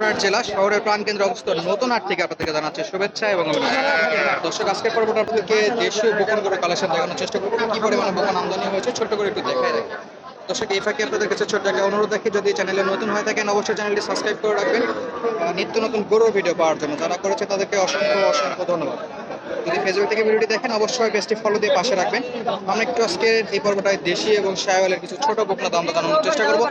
জয়পুরহাট জেলা শহরের প্রাণকেন্দ্রে অবস্থিত নতুন হাট থেকে আপনাদেরকে জানাচ্ছি শুভেচ্ছা এবং দর্শক, আজকের পর্বটা আপনাদেরকে দেশীয় বোকন করে কালেকশন দেখানোর চেষ্টা করব। কি পরিমাণে বোকন আমদানি হয়েছে, ছোট্ট করে একটু দেখাই রাখি। দর্শক, এই ফাঁকে আপনাদের কাছে ছোট্ট একটা অনুরোধ রাখি, যদি চ্যানেলে নতুন হয়ে থাকেন, অবশ্যই চ্যানেলটি সাবস্ক্রাইব করে রাখবেন। নিত্য নতুন গরুর ভিডিও পাওয়ার জন্য যারা করেছে তাদেরকে অসংখ্য অসংখ্য ধন্যবাদ। যদি ফেসবুক থেকে ভিডিওটি দেখেন, অবশ্যই পেজটি ফলো দিয়ে পাশে রাখবেন। আমরা একটু আজকে এই পর্বটায় দেশি এবং শায়াওয়ালের কিছু ছোট বোকনা দাম জানানোর চেষ্টা করব,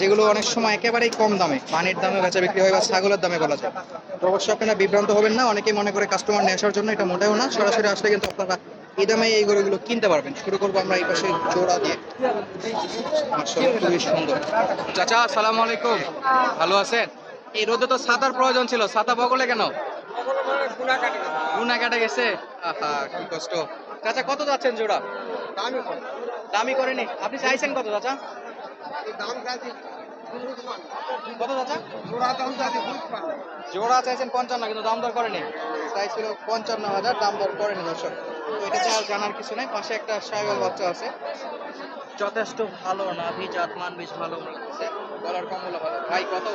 যেগুলো অনেক সময় একেবারেই কম দামে পানির দামে বেচা বিক্রি হয় বা ছাগলের দামে বলা যায়। তো অবশ্যই আপনারা বিভ্রান্ত হবেন না, অনেকেই মনে করে কাস্টমার নিয়ে আসার জন্য এটা মোটেও না, সরাসরি আসলে কিন্তু আপনারা এই দামে এই গরুগুলো কিনতে পারবেন। শুরু করব আমরা এই পাশে জোড়া দিয়ে। খুবই সুন্দর। চাচা, আসসালামু আলাইকুম। ভালো আছেন? এই রোদে তো ছাতার প্রয়োজন ছিল ছাতা বগলে কেন? গুনা কাটা গেছে? আহা কি কষ্ট। চাচা কত যাচ্ছেন জোড়া? দামি করেনি। আপনি চাইছেন কত চাচা? কত চাচা? জোড়া চাইছেন পঞ্চান্ন কিন্তু দাম দর করেনি। চাইছিল পঞ্চান্ন হাজার দাম দর করেনি দর্শক। তো এটা আর জানার কিছু নাই পাশে একটা সাইবল বাচ্চা আছে। যথেষ্ট ভালো নাভি জাত মান বেশ ভালো মনে হচ্ছে। গলার কমলা ভালো। ভাই কত?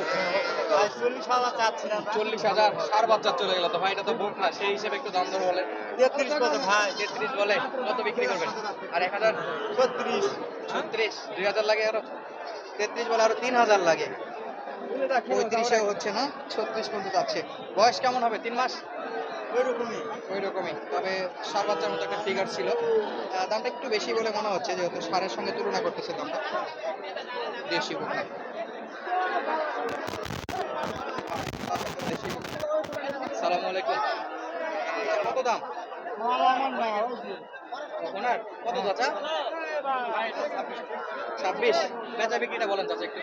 চল্লিশ হাজার চাচ্ছিলাম চল্লিশ হাজার। সার বাচ্চা চলে গেল তো ভাই এটা তো বুক না। সেই হিসেবে একটু দাম দর বলে তেত্রিশ কত ভাই। তেত্রিশ বলে কত বিক্রি করবেন? আর এক হাজার? ছত্রিশ। ছত্রিশ দুই হাজার লাগে আরও? তেত্রিশ বলে আরও তিন হাজার লাগে। পঁয়ত্রিশে হচ্ছে না ছত্রিশ পর্যন্ত যাচ্ছে। বয়স কেমন হবে? তিন মাস? ওইরকমই। ওইরকমই। তবে সার বাচ্চার মতো একটা ফিগার ছিল। দামটা একটু বেশি বলে মনে হচ্ছে যেহেতু সারের সঙ্গে তুলনা করতেছে দামটা। দেশি বোকা। আলাইকুম। কত দাম? ওনার? কত চাচা? ছাব্বিশ। বেচা বিক্রিটা বলেন চাচা একটু।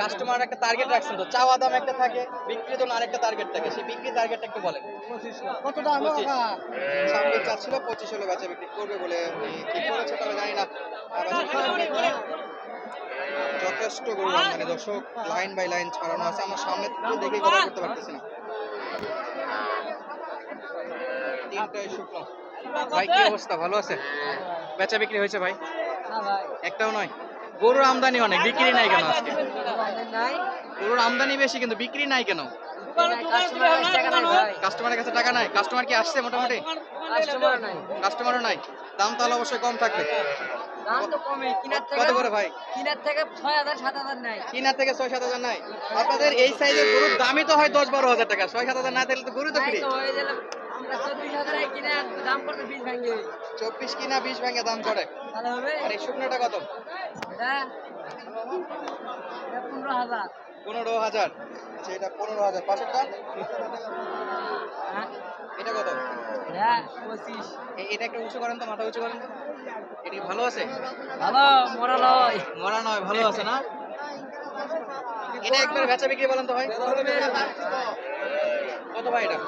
কাস্টমার একটা টার্গেট রাখছেন তো। চাওয়া দাম একটা থাকে বিক্রির জন্য আরেকটা টার্গেট থাকে। সেই বিক্রি টার্গেটটা একটু বলেন। কত দাম সামনে চাচ্ছিল পঁচিশ হলে বেচা বিক্রি করবে বলে ঠিক করেছে তবে জানি না। যথেষ্ট গরু মানে দর্শক লাইন বাই লাইন ছাড়ানো আছে। আমার সামনে দেখে কথা করতে পারতেছি না। তিনটায় শুকনো। ভাই কি অবস্থা? ভালো আছে? বেচা বিক্রি হয়েছে ভাই? একটাও নয়। গরুর আমদানি অনেক বিক্রি নাই কেন আজকে? গরুর আমদানি বেশি কিন্তু বিক্রি নাই কেন? কাস্টমারের কাছে টাকা নাই। কাস্টমার কি আসছে মোটামুটি? কাস্টমারও নাই। দাম তাহলে অবশ্যই কম থাকবে। তো কমে। কিনার থেকে কত করে ভাই? কিনার থেকে ছয় হাজার সাত হাজার নাই। কিনা থেকে ছয় সাত হাজার নাই। আপনাদের এই সাইজের গরুর দামই তো হয় দশ বারো হাজার টাকা। ছয় সাত হাজার না থাকলে তো গরু তো ফ্রি। চব্বিশ কিনে বিশ ভাঙে। দাম করে আর এই শুকনোটা কত? পনেরো হাজার। পনেরো হাজার। আচ্ছা এটা পনেরো হাজার। পাঁচশোটা? হ্যাঁ। এটা কত? এটা পঁচিশ। এটা একটু উঁচু করেন তো মাথা উঁচু করেন। এটা ভালো আছে? ভালো মরা লয় মরা নয় ভালো আছে না? এটা একবার বেচা বিক্রি বলেন তো ভাই। কত ভাই এটা?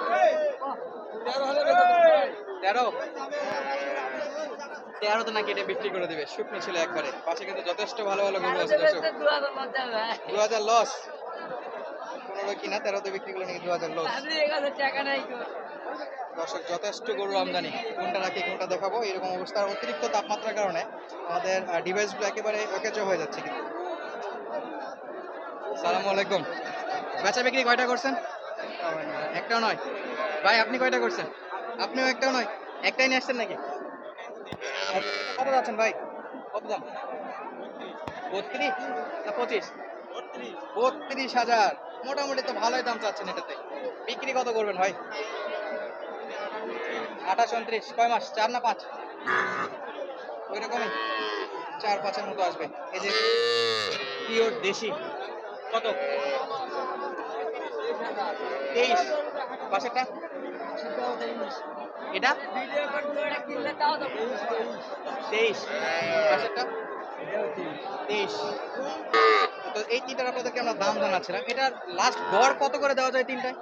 তেরো তেরোতে নাকি এটা বিক্রি করে দিবে। শুকনো ছিল একবারে। পাশে কিন্তু যথেষ্ট ভালো ভালো গরু আছে দু হাজার লস পনেরো কিনা তেরোতে বিক্রি করলে নাকি দু হাজার লস তো। দর্শক যথেষ্ট গরু আমদানি। কোনটা রাখি কোনটা দেখাবো? এরকম অবস্থার অতিরিক্ত তাপমাত্রার কারণে আমাদের ডিভাইসগুলো একেবারে অকেজ হয়ে যাচ্ছে কিন্তু। সালামু আলাইকুম। বেচা বিক্রি কয়টা করছেন? একটাও নয়। ভাই, আপনি কয়টা করছেন? আপনিও একটাও নয়, একটাই নিয়ে আসছেন নাকি? কত যাচ্ছেন ভাই? কত দাম? বত্রিশ না পঁচিশ? বত্রিশ হাজার। মোটামুটি তো ভালোই দাম চাচ্ছেন এটাতে। বিক্রি কত করবেন ভাই? আঠাশ উনত্রিশ, কয় মাস? চার না পাঁচ? ওই রকমই চার পাঁচের মতো আসবে। এই যে পিওর দেশি, কত? তেইশ। পাশেরটা? এটা? তো এই তিনটার আপনাদেরকে আমরা দাম জানাচ্ছিলাম। এটার লাস্ট গড় কত করে দেওয়া যায় তিনটায়?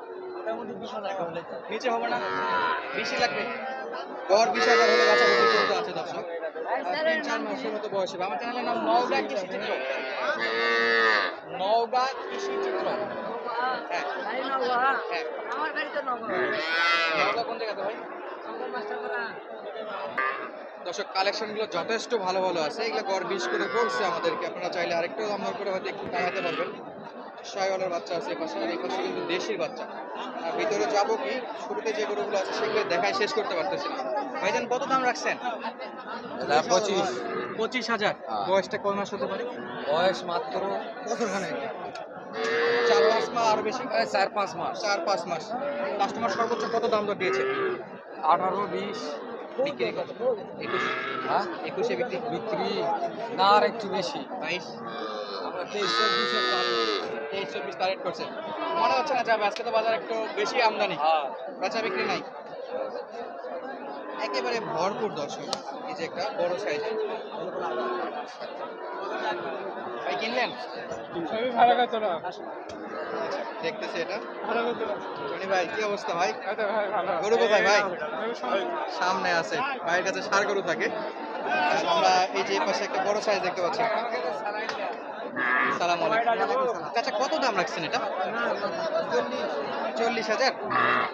নিচে হবে না? বেশি লাগবে। গড় বিশ হাজার হলে আছে দর্শক। তিন আমার চ্যানেলের নাম নওগাঁ কৃষি চিত্র। নওগাঁ কৃষি চিত্র। হ্যাঁ। হ্যাঁ। আমার কোন জায়গাতে ভাই? দর্শক কালেকশনগুলো যথেষ্ট ভালো ভালো আছে। এগুলো গড় বিশ করে বলছে আমাদেরকে। আপনারা চাইলে আরেকটু দাম করে হয়তো একটু কমাতে পারবেন। শাহিওয়ালের বাচ্চা আছে এপাশে আর এপাশে কিন্তু দেশির বাচ্চা। আর ভিতরে যাব কি? শুরুতে যে গরুগুলো আছে সেগুলো দেখায় শেষ করতে পারতেছি না। ভাইজান কত দাম রাখছেন? পঁচিশ। পঁচিশ হাজার। হ্যাঁ। বয়সটা কয় মাস হতে পারে? বয়স মাত্র বছরখানে চার পাঁচ মাস। আরও বেশি? চার পাঁচ মাস। চার পাঁচ মাস। কাস্টমার সর্বোচ্চ কত দাম দর দিয়েছে? আঠারো বিশ বিক্রি। কত একুশ। হ্যাঁ? একুশে বিক্রি। বিক্রি না আর একটু বেশি। বাইশ। আমরা তেইশ চব্বিশে তেইশ চব্বিশ টার্গেট করছে। মনে হচ্ছে না যাবে আজকে তো বাজার একটু বেশি আমদানি। হ্যাঁ। বেচা বিক্রি নাই। একেবারে ভরপুর দর্শক। এই যে একটা বড় সাইজ ভাই কিনলেন? ভালো কথা না? দেখতেছি এটা। টনি ভাই কি অবস্থা ভাই? গরু কোথায় ভাই? সামনে। আছে। ভাইয়ের কাছে সার গরু থাকে। আমরা এই যে পাশে একটা বড় সাইজ দেখতে পাচ্ছি। সালাম আলাইকুম। চাচা কত দাম রাখছেন এটা? চল্লিশ হাজার।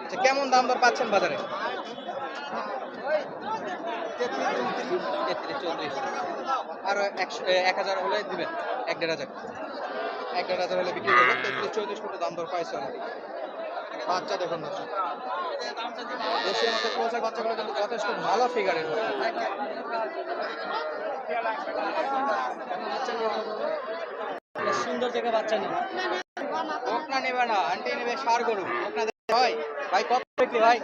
আচ্ছা কেমন দাম দর পাচ্ছেন বাজারে? তেত্রিশ চৌত্রিশ এক হাজার হলে দিবেন, এক দেড় হাজার। এক দেড় হাজার হলে বিক্রি করবেন, তেত্রিশ চৌত্রিশ দাম দর পাইছে অলরেডি বাচ্চা দেখুন দেশের মধ্যে ক্রোসের বাচ্চাগুলো কিন্তু যথেষ্ট ভালো ফিগারের সুন্দর জায়গা বাচ্চা নেই নেবে না, আন্টি নেবে সার গরু। বকনা হয়, ভাই কত বিক্রি ভাই।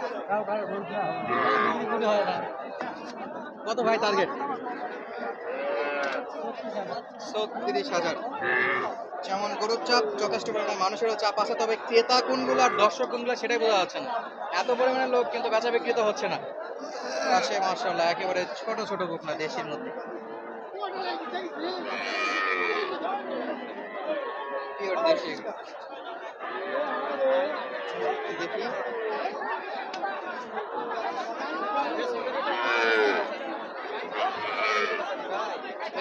কত ভাই টার্গেট ছত্রিশ হাজার। যেমন গরুর চাপ যথেষ্ট পরিমাণে, মানুষেরও চাপ আছে, তবে ক্রেতা কোনগুলো আর দর্শক কোনগুলো সেটাই বোঝা যাচ্ছে না। এত পরিমাণে লোক কিন্তু বেচা বিক্রি তো হচ্ছে না। পাশে মার্শাল্লাহ একেবারে ছোট ছোট বকনা দেশের মধ্যে। দেখি।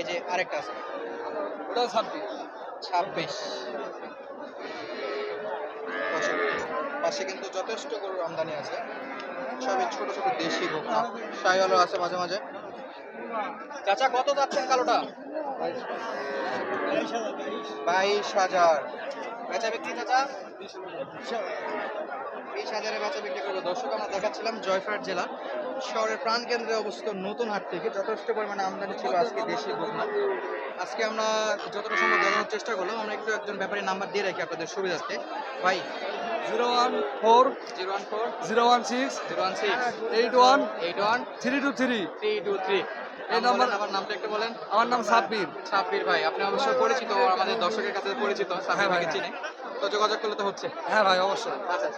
এই যে আরেকটা আছে। ওটা ছাব্বিশ। ছাব্বিশ। পাশে কিন্তু যথেষ্ট গরুর আমদানি আছে। সবই ছোট ছোট দেশি বকনা শাহিওয়ালও আছে মাঝে মাঝে। চাচা কত যাচ্ছেন কালোটা? বাইশ হাজার। বেচা বিক্রি চাচা? বিশ হাজারে বেচা বিক্রি করব। দর্শক আমরা দেখাচ্ছিলাম জয়ফাট জেলা। শহরের প্রাণকেন্দ্রে অবস্থিত নতুন হাট থেকে। যথেষ্ট পরিমাণে আমদানি ছিল আজকে দেশি আজকে আমরা যতটা সম্ভব চেষ্টা করলাম। আমরা একটু একজন ব্যাপারীর নাম্বার দিয়ে রাখি আপনাদের সুবিধার্থে। ভাই zero one four zero one four zero one six zero one six eight one eight one three two three. Three two three. এই নাম্বার- আমার নামটা একটু বলেন। আমার নাম সাব্বির। সাব্বির ভাই আপনি অবশ্যই পরিচিত আমাদের দর্শকের কাছে পরিচিত সাব্বির হ্যাঁ ভাই, ভাইকে চিনে। তো যোগাযোগ করলে তো হচ্ছে হ্যাঁ ভাই অবশ্যই আচ্ছা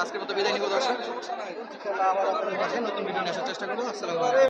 আজকের মতো বিদায় নিব দর্শক আবার নতুন ভিডিও নিয়ে আসার চেষ্টা করব আসসালামু আলাইকুম